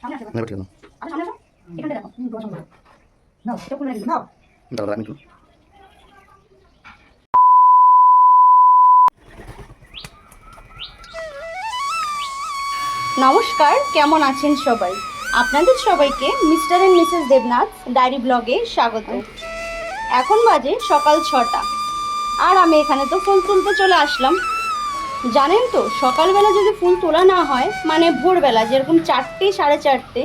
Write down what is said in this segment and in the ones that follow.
ঠিক আছে দাঁড়া আমি একটু নমস্কার কেমন আছেন সবাই? আপনাদের সবাইকে Mr and Mrs Debnath diary ব্লগে স্বাগত। এখন বাজে সকাল ছটা। আর আমি এখানে তো ফুল তুলতে চলে আসলাম। জানেন তো, সকালবেলা যদি ফুল তোলা না হয় মানে ভোরবেলা, যেরকম চারটে, সাড়ে চারটে,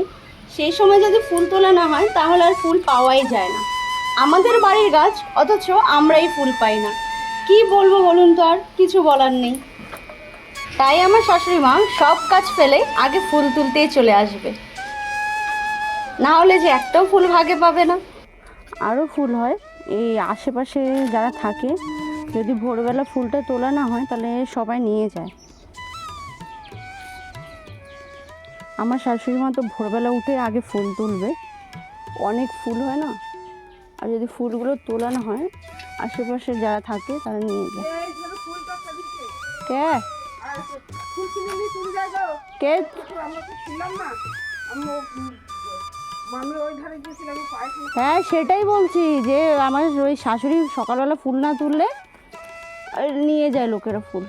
সেই সময় যদি ফুল তোলা না হয়, তাহলে আর ফুল পাওয়াই যায় না। আমাদের বাড়ির গাছ, অথচ আমরাই ফুল পাই না। কি বলব বলুন তো আর, কিছু বলার নেই। তাই আমার শাশুড়ি মা সব কাজ ফেলে আগে ফুল তুলতেই চলে আসবে। না হলে যে একটাও ফুল ভাগে পাবে না। আরও ফুল হয়, এই আশেপাশে যারা থাকে যদি ভোরবেলা ফুলটা তোলা না হয় তাহলে সবাই নিয়ে যায়। আমার শাশুড়ি মা তো ভোরবেলা উঠে আগে ফুল তুলবে। অনেক ফুল হয় না? আর যদি ফুলগুলো তোলা না হয় আশেপাশে যারা থাকে তারা নিয়ে যায়। কে? কে? হ্যাঁ সেটাই বলছি যে আমার ওই শাশুড়ি সকালবেলা ফুল না তুললে নিয়ে যায় লোকেরা ফুল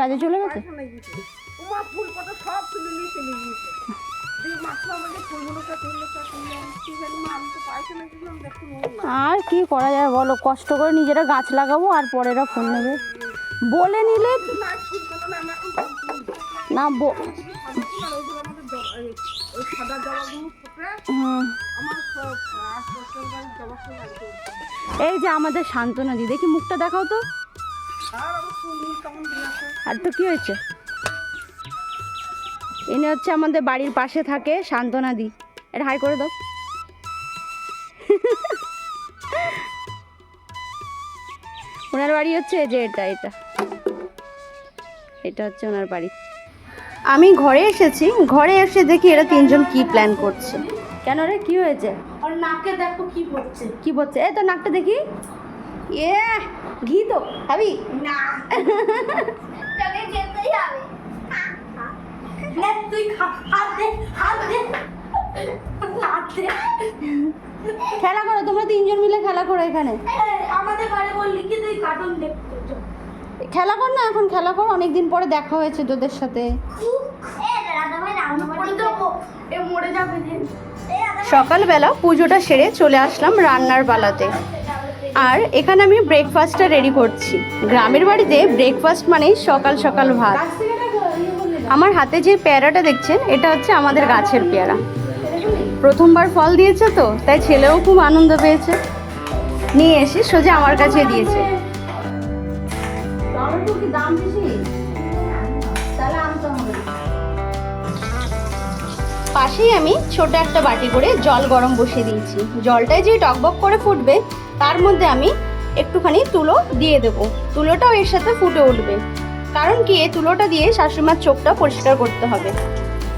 কাজে চলে গেছে? আর কি করা যায় বলো? কষ্ট করে নিজেরা গাছ লাগাবো আর পরেরা ফুল নেবে। বলে নিলে না এই- যে আমাদের শান্তনা দি, দেখি মুখটা দেখাও তো। আর তো কি হয়েছে? এনে হচ্ছে আমাদের বাড়ির পাশে থাকে শান্তনা দি। এটা হাই করে দাও। ওনার বাড়ি হচ্ছে যে এটা এটা। এটা হচ্ছে ওনার বাড়ি। আমি ঘরে এসেছি ঘরে এসে দেখি এরা তিনজন কি প্ল্যান করছে। কেন রে? কি হয়েছে? আর নাকে দেখো কি পড়ছে। কি বলছে এই তো নাকটা দেখি। এ ঘি তো খাবি? না। তোকে যেতেই হবে। নে তুই হাত দে হাত দে। খেলা করো তোমরা তিনজন মিলে খেলা করো এখানে। আমাদের বাড়ি বললি কি তুই কার্টুন দেখতে। খেলা কর না এখন খেলা কর অনেকদিন পরে দেখা হয়েছে তোদের সাথে। সকালবেলা পুজোটা সেরে চলে আসলাম রান্নার পালাতে। আর এখানে আমি ব্রেকফাস্টটা রেডি করছি। গ্রামের বাড়িতে ব্রেকফাস্ট মানেই সকাল সকাল ভাত। আমার হাতে যে পেয়ারাটা দেখছেন এটা হচ্ছে আমাদের গাছের পেয়ারা। প্রথমবার ফল দিয়েছে তো তাই ছেলেও খুব আনন্দ পেয়েছে। নিয়ে এসে সোজা আমার কাছে দিয়েছে। দাম বেশি? তাহলে আনতে হবে। পাশেই আমি ছোট একটা বাটি করে জল গরম বসিয়ে দিয়েছি। জলটাই যে টকবক করে ফুটবে, তার মধ্যে আমি একটুখানি তুলো দিয়ে দেবো। তুলোটাও এর সাথে ফুটে উঠবে। কারণ কি এই তুলোটা দিয়ে শাশুড়িমার চোখটা পরিষ্কার করতে হবে।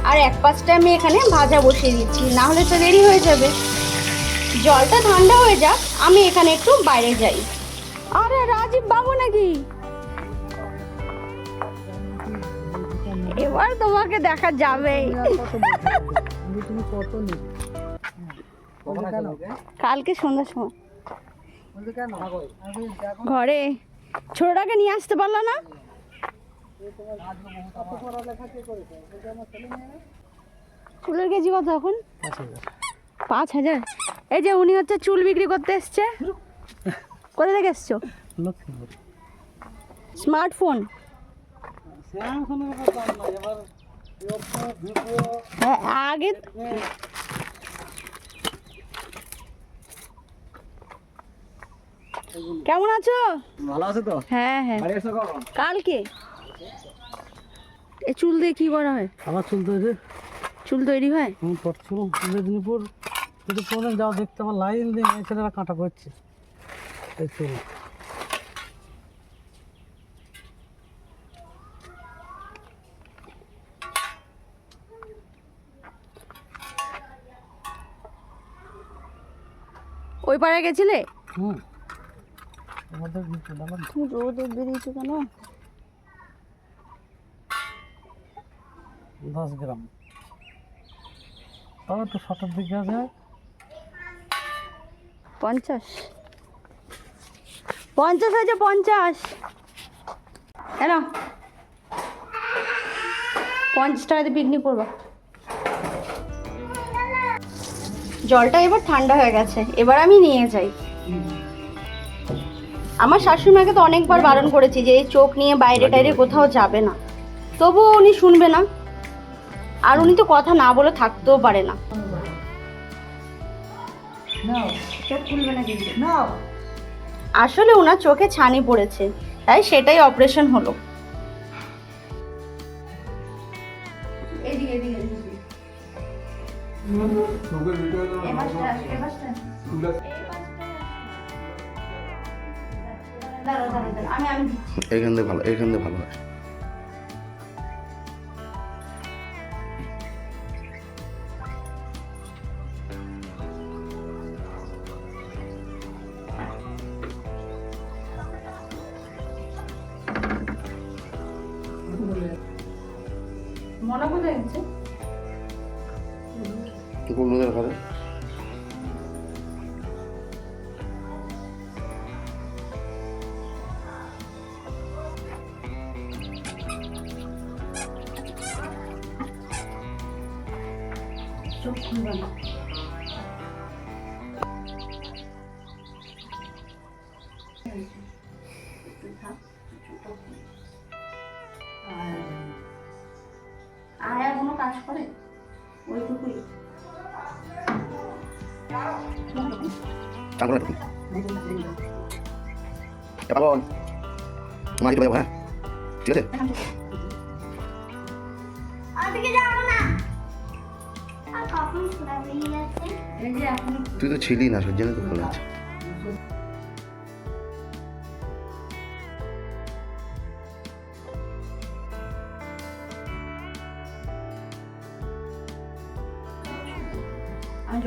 আর এক পাশটা আমি এখানে ভাজা বসিয়ে দিচ্ছি, না হলে তো দেরি হয়ে যাবে। জলটা ঠান্ডা হয়ে যাক, আমি এখানে একটু বাইরে যাই। আরে রাজীব বাবু নাকি? এবার তোমাকে দেখা যাবে কালকে সন্ধ্যার সময়। ঘরে ছোটটাকে নিয়ে আসতে পারল না? চুলের কেজি কত এখন? পাঁচ হাজার। এই যে উনি হচ্ছে চুল বিক্রি করতে এসছে। কোথা থেকে এসছো? স্মার্টফোন। হ্যাঁ আগে কেমন আছো? ভালো আছে তো? হ্যাঁ হ্যাঁ। কালকে। এ চুল দিয়ে কি করা হয়? আবার চুল হয়েছে চুল তৈরি হয়? আমি পড়ছিলাম মেদিনীপুর। যদি প্রবলেম যাও দেখতে আমার লাইন দিয়ে ছেলেরা কাঁটা করছে। এই চুল। ওই পাড়ায় গেছিলে? হুম। আমাদের দিতে তুমি রোদে বেরিয়েছো কেন? দশ গ্রাম। তাও দিকে আছে। পঞ্চাশ। পঞ্চাশ আছে পঞ্চাশ। কেন পঞ্চাশ টাকাতে পিকনিক করব। জলটা এবার ঠান্ডা হয়ে গেছে এবার আমি নিয়ে যাই। আমার শাশুড়িমাকে তো অনেকবার বারণ করেছি যে এই চোখ নিয়ে বাইরে টাইরে কোথাও যাবে না। তবুও উনি শুনবে না। আর উনি তো কথা না বলে থাকতেও পারে না। আসলে ওনার চোখে ছানি পড়েছে তাই সেটাই অপারেশন হলো। এখান থেকে ভালো এখান থেকে ভালো হয়। মনে কোথায় গেছে চোখ খুলবে আয়া কোনো কাজ করে? ওইটুকুই। চান করে তুমি পাবন তোমার কি হ্যাঁ? ঠিক আছে? তুই তো ছিলি না সে জন্য তো ভালো আছে।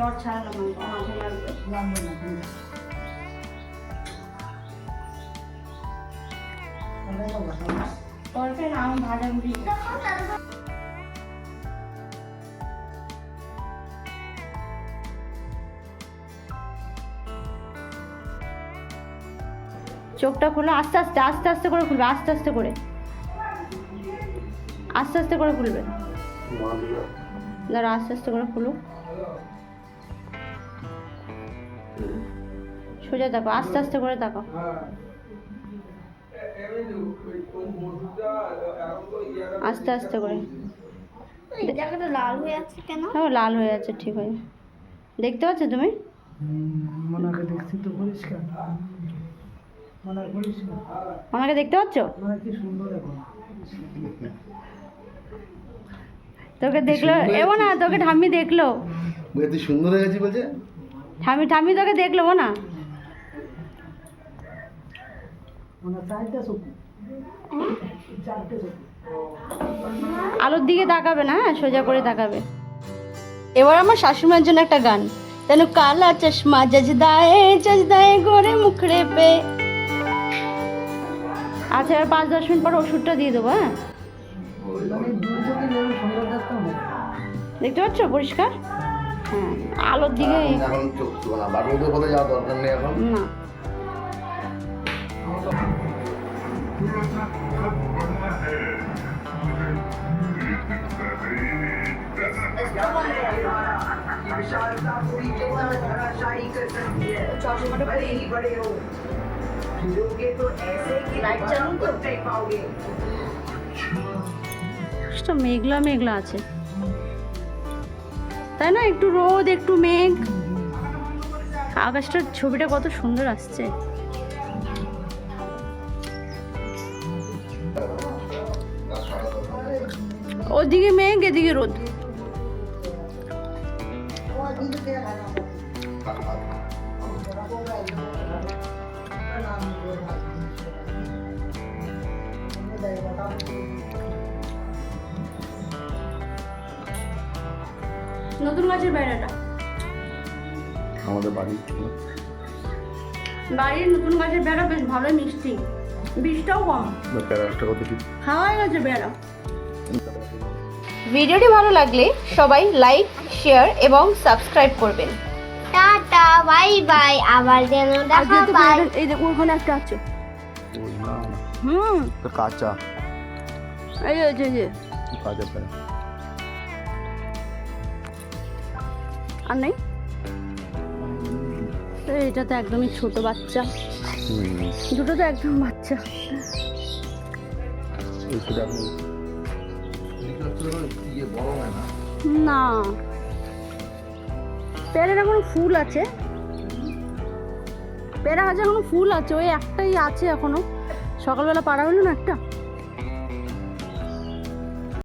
জ্বর ভাজা চোখটা খুলে, আস্তে আস্তে আস্তে আস্তে করে খুলবে, আস্তে আস্তে করে। আস্তে আস্তে করে খুলবে। দাঁড়া আস্তে আস্তে করে খুলো সোজা দেখো আস্তে আস্তে করে দেখো আস্তে আস্তে করে। এই জায়গাটা লাল হয়ে আছে কেন? হ্যাঁ লাল হয়ে যাচ্ছে ঠিক আছে দেখতে পাচ্ছ তুমি? মনাকে দেখছি তো পরিষ্কার। মনে আমাকে দেখতে পাচ্ছ? কি সুন্দর এখন। তোকে দেখল এমন না তোকে ঠাম্মি দেখল। সুন্দর হয়ে গেছিস বলছে? ঠাম্মি ঠাম্মি তোকে দেখল না আলোর দিকে তাকাবে না হ্যাঁ? সোজা করে তাকাবে। এবার আমার শাশুড়িমার জন্য একটা গান। তেন কালা চশমা জজদায়ে জজদায়ে গোরে মুখড়ে পে আচ্ছা এবার পাঁচ দশ মিনিট পর ওষুধটা দিয়ে দেবো হ্যাঁ? মানে না দেখতে পাচ্ছ? পরিষ্কার? হ্যাঁ আলোর দিকে এখন চোখ না। বাড়ির কোথাও যাওয়ার দরকার নেই এখন। না। মেঘলা মেঘলা আছে তাই না একটু রোদ একটু মেঘ আকাশটার ছবিটা কত সুন্দর আসছে ওদিকে মেঘ এদিকে রোদ নতুন গাছের বেড়াটা। আমাদের বাড়ি। বাড়ির নতুন গাছের বেড়া বেশ ভালোই মিষ্টি। বিষটাও কম। প্যারাটা কত কি? খাওয়াই গেছে বেড়া। ভিডিওটি ভালো লাগলে সবাই লাইক শেয়ার এবং সাবস্ক্রাইব করবেন। টাটা বাই বাই আবার যেন দেখা পাই। এই দেখো ওখানে একটা আছে। হুম। তো কাঁচা। এই যে যে কাঁচা প্যারা আর নেই? এটা তো একদমই ছোট বাচ্চা। দুটো তো একদম বাচ্চা। না। পেয়ারের এখন ফুল আছে। পেয়ারা গাছে এখনও ফুল আছে, ওই একটাই আছে এখনও। সকালবেলা পাড়া হলো না একটা?